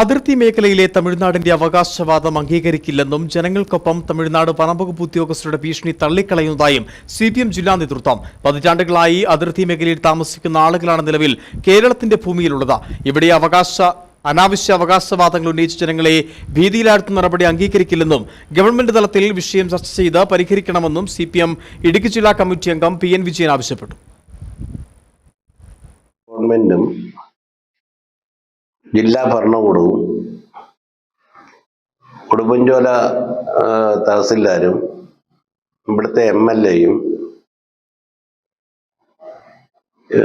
അതിർത്തി മേഖലയിലെ തമിഴ്നാടിന്റെ അവകാശവാദം അംഗീകരിക്കില്ലെന്നും ജനങ്ങൾക്കൊപ്പം തമിഴ്നാട് വനംവകുപ്പ് ഉദ്യോഗസ്ഥരുടെ ഭീഷണി തള്ളിക്കളയുന്നതായും സി പി എം ജില്ലാ നേതൃത്വം. പതിറ്റാണ്ടുകളായി അതിർത്തി മേഖലയിൽ താമസിക്കുന്ന ആളുകളാണ് നിലവിൽ കേരളത്തിന്റെ ഭൂമിയിലുള്ളത്. ഇവിടെ അവകാശ അനാവശ്യ അവകാശവാദങ്ങൾ ഉന്നയിച്ച ജനങ്ങളെ ഭീതിയിലാഴ്ത്തുന്ന നടപടി അംഗീകരിക്കില്ലെന്നും ഗവൺമെന്റ് തലത്തിൽ വിഷയം ചർച്ച ചെയ്ത് പരിഹരിക്കണമെന്നും സി പി എം ഇടുക്കി ജില്ലാ കമ്മിറ്റി അംഗം പി എൻ വിജയൻ ആവശ്യപ്പെട്ടു. ജില്ലാ ഭരണകൂടവും ഉടുമ്പൻചോല തഹസിൽദാരും ഇവിടുത്തെ എം എൽ എയും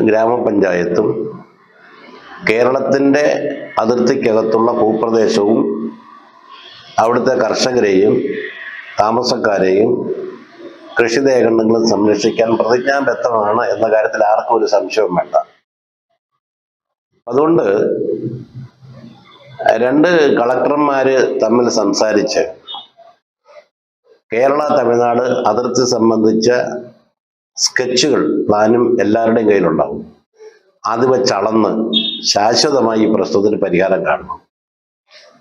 ഗ്രാമപഞ്ചായത്തും കേരളത്തിന്റെ അതിർത്തിക്കകത്തുള്ള ഭൂപ്രദേശവും അവിടുത്തെ കർഷകരെയും താമസക്കാരെയും കൃഷിദേഹങ്ങളും സംരക്ഷിക്കാൻ പ്രതിജ്ഞാബദ്ധമാണ് എന്ന കാര്യത്തിൽ ആർക്കും ഒരു സംശയവും വേണ്ട. അതുകൊണ്ട് രണ്ട് കളക്ടർമാര് തമ്മിൽ സംസാരിച്ച് കേരള തമിഴ്നാട് അതിർത്തി സംബന്ധിച്ച സ്കെച്ചുകൾ പ്ലാനും എല്ലാവരുടെയും കയ്യിലുണ്ടാവും. അത് വെച്ച് അളന്ന് ശാശ്വതമായി ഈ പ്രശ്നത്തിന് പരിഹാരം കാണണം.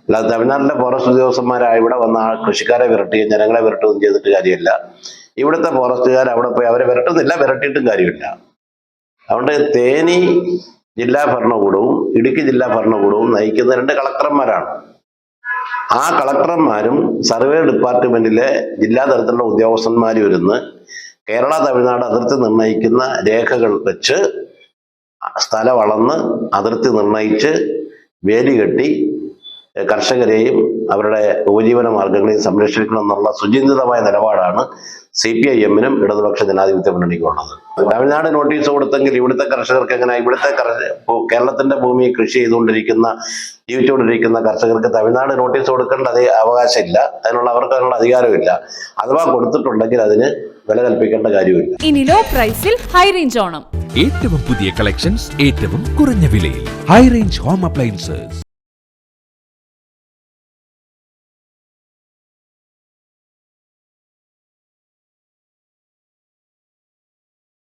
അല്ലാതെ തമിഴ്നാട്ടിലെ ഫോറസ്റ്റ് ഉദ്യോഗസ്ഥന്മാരായ ഇവിടെ വന്ന ആ കൃഷിക്കാരെ വിരട്ടുകയും ജനങ്ങളെ വിരട്ടുകയും ചെയ്തിട്ട് കാര്യമില്ല. ഇവിടുത്തെ ഫോറസ്റ്റുകാർ അവിടെ പോയി അവരെ വിരട്ടുന്നില്ല വിരട്ടിയിട്ടും കാര്യമില്ല. അതുകൊണ്ട് തേനി ജില്ലാ ഭരണകൂടവും ഇടുക്കി ജില്ലാ ഭരണകൂടവും നയിക്കുന്ന രണ്ട് കളക്ടർമാരാണ്. ആ കളക്ടർമാരും സർവേ ഡിപ്പാർട്ട്മെന്റിലെ ജില്ലാ തലത്തിലുള്ള ഉദ്യോഗസ്ഥന്മാരും ഇരുന്ന് കേരള തമിഴ്നാട് അതിർത്തി നിർണയിക്കുന്ന രേഖകൾ വെച്ച് സ്ഥലം അളന്ന് അതിർത്തി നിർണയിച്ച് വേലി കെട്ടി കർഷകരെയും അവരുടെ ഉപജീവന മാർഗങ്ങളെയും സംരക്ഷിക്കണം എന്നുള്ള സുചിന്തിതമായ നിലപാടാണ് സി പി ഐ എമ്മിനും ഇടതുപക്ഷ ജനാധിപത്യ മുന്നണിക്കും ഉള്ളത്. തമിഴ്നാട് നോട്ടീസ് കൊടുത്തെങ്കിൽ ഇവിടുത്തെ കർഷകർക്ക് എങ്ങനെ ഇവിടുത്തെ കേരളത്തിന്റെ ഭൂമി കൃഷി ചെയ്തുകൊണ്ടിരിക്കുന്ന ജീവിച്ചുകൊണ്ടിരിക്കുന്ന കർഷകർക്ക് തമിഴ്നാട് നോട്ടീസ് കൊടുക്കേണ്ട അതേ അവകാശമില്ല. അതിനുള്ള അവർക്ക് അതിനുള്ള അധികാരമില്ല. അഥവാ കൊടുത്തിട്ടുണ്ടെങ്കിൽ അതിന് വില കൽപ്പിക്കേണ്ട കാര്യമില്ല. ഇനി ലോ പ്രൈസിൽ ഹൈ റേഞ്ച് ഓണം. ഏറ്റവും പുതിയ കളക്ഷൻസ് ഏറ്റവും കുറഞ്ഞ വിലയിൽ. High range home appliances